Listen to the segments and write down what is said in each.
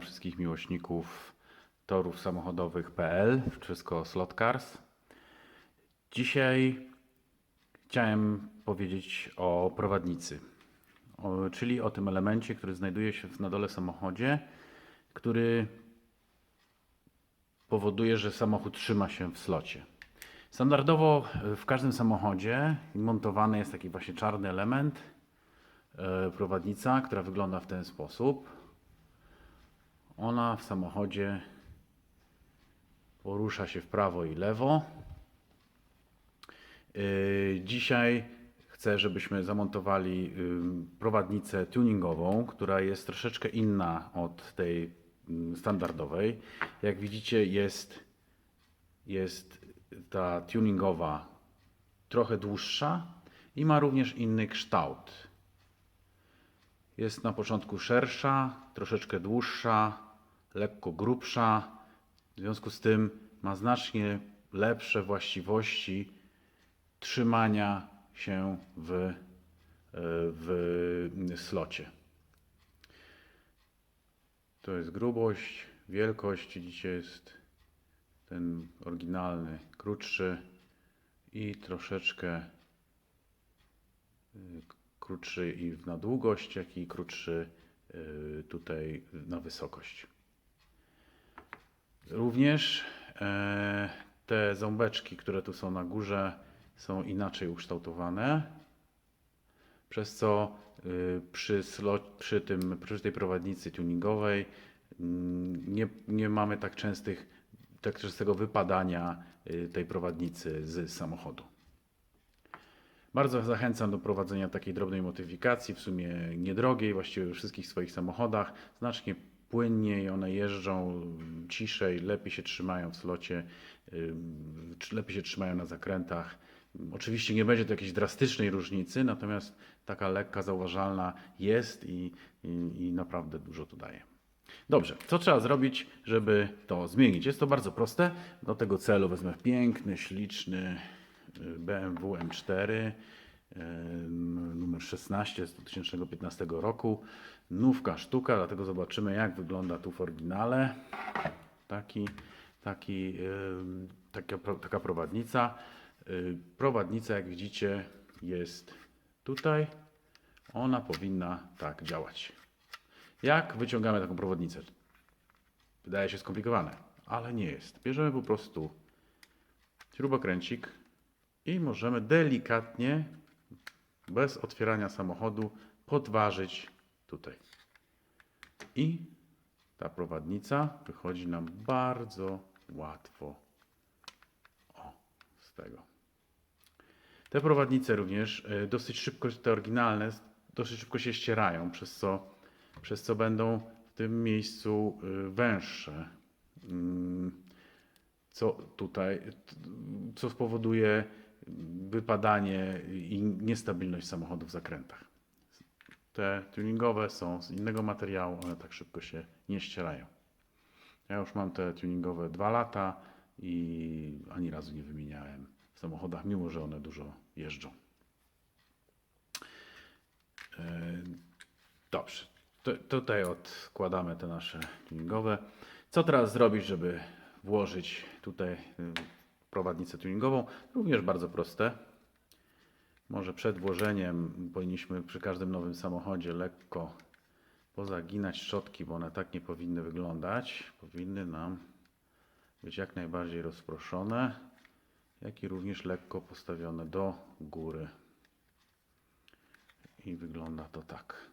wszystkich miłośników torów samochodowych.pl, wszystko Slot Cars. Dzisiaj chciałem powiedzieć o prowadnicy, czyli o tym elemencie, który znajduje się na dole samochodzie, który powoduje, że samochód trzyma się w slocie. Standardowo w każdym samochodzie montowany jest taki właśnie czarny element, e, prowadnica, która wygląda w ten sposób. Ona w samochodzie porusza się w prawo i lewo. Yy, Dzisiaj chcę, żebyśmy zamontowali prowadnicę tuningową, która jest troszeczkę inna od tej standardowej. Jak widzicie, jest, jest ta tuningowa trochę dłuższa i ma również inny kształt. Jest na początku szersza, troszeczkę dłuższa, lekko grubsza. W związku z tym ma znacznie lepsze właściwości trzymania się w, e, w slocie. To jest grubość, wielkość. Dzisiaj jest ten oryginalny krótszy i troszeczkę y, krótszy i na długość, jak i krótszy y, tutaj na wysokość. Również e, te ząbeczki, które tu są na górze, są inaczej ukształtowane, przez co y, przy, przy, tym, przy tej prowadnicy tuningowej mm, nie, nie mamy tak częstych, tak częstego wypadania y, tej prowadnicy z samochodu. Bardzo zachęcam do prowadzenia takiej drobnej modyfikacji, w sumie niedrogiej, właściwie we wszystkich swoich samochodach. Znacznie płynniej one jeżdżą, ciszej, lepiej się trzymają w slocie, lepiej się trzymają na zakrętach. Oczywiście nie będzie to jakiejś drastycznej różnicy, natomiast taka lekka, zauważalna jest i, i, i naprawdę dużo to daje. Dobrze, co trzeba zrobić, żeby to zmienić? Jest to bardzo proste. Do tego celu wezmę piękny, śliczny y, BMW M4 y, numer 16 z 2015 roku. Nówka sztuka, dlatego zobaczymy jak wygląda tu w oryginale. Taki, taki, taka, taka prowadnica. Y, Prowadnica, jak widzicie, jest tutaj. Ona powinna tak działać. Jak wyciągamy taką prowadnicę? Wydaje się skomplikowane, ale nie jest. Bierzemy po prostu śrubokręcik i możemy delikatnie, bez otwierania samochodu, podważyć tutaj. I ta prowadnica wychodzi nam bardzo łatwo o, z tego. Te prowadnice również e, dosyć szybko, te oryginalne, dosyć szybko się ścierają, przez co, przez co będą w tym miejscu e, węższe. Mm, Co tutaj, co spowoduje wypadanie i niestabilność samochodu w zakrętach. Te tuningowe są z innego materiału, one tak szybko się nie ścierają. Ja już mam te tuningowe dwa lata i ani razu nie wymieniałem w samochodach, mimo że one dużo jeżdżą. E, Dobrze, tutaj odkładamy te nasze tuningowe. Co teraz zrobić, żeby włożyć tutaj y, prowadnicę tuningową? Również bardzo proste. Może przed włożeniem powinniśmy przy każdym nowym samochodzie lekko pozaginać szczotki, bo one tak nie powinny wyglądać. Powinny nam być jak najbardziej rozproszone, jak i również lekko postawione do góry. I wygląda to tak.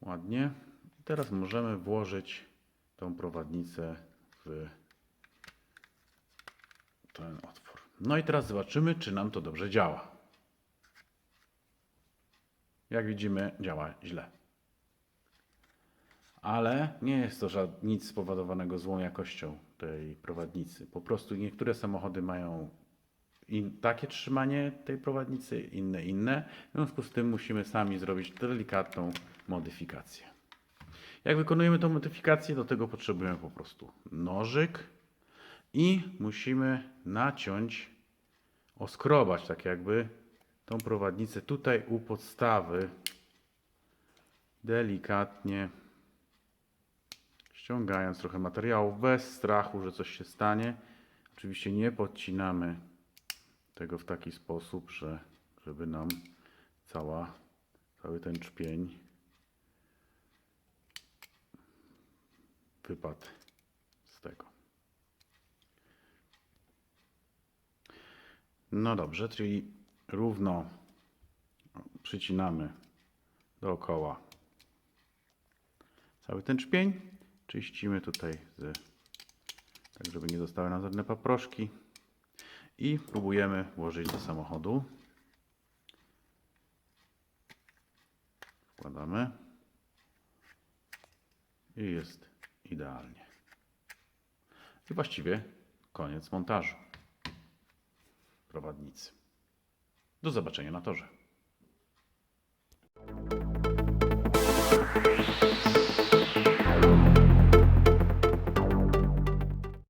Ładnie. I teraz możemy włożyć tą prowadnicę w ten otwór. No i teraz zobaczymy, czy nam to dobrze działa. Jak widzimy, działa źle. Ale nie jest to nic spowodowanego złą jakością tej prowadnicy. Po prostu niektóre samochody mają in, takie trzymanie tej prowadnicy, inne inne. W związku z tym musimy sami zrobić delikatną modyfikację. Jak wykonujemy tą modyfikację, do tego potrzebujemy po prostu nożyk i musimy naciąć, oskrobać tak jakby tą prowadnicę tutaj u podstawy delikatnie ściągając trochę materiału bez strachu, że coś się stanie. Oczywiście nie podcinamy tego w taki sposób, że żeby nam cała, cały ten czpień wypadł z tego. No dobrze, czyli równo przycinamy dookoła cały ten czpień. Czyścimy tutaj, z, tak żeby nie zostały nam żadne paproszki. I próbujemy włożyć do samochodu. Wkładamy. I jest idealnie. I właściwie koniec montażu prowadnicy. Do zobaczenia na torze.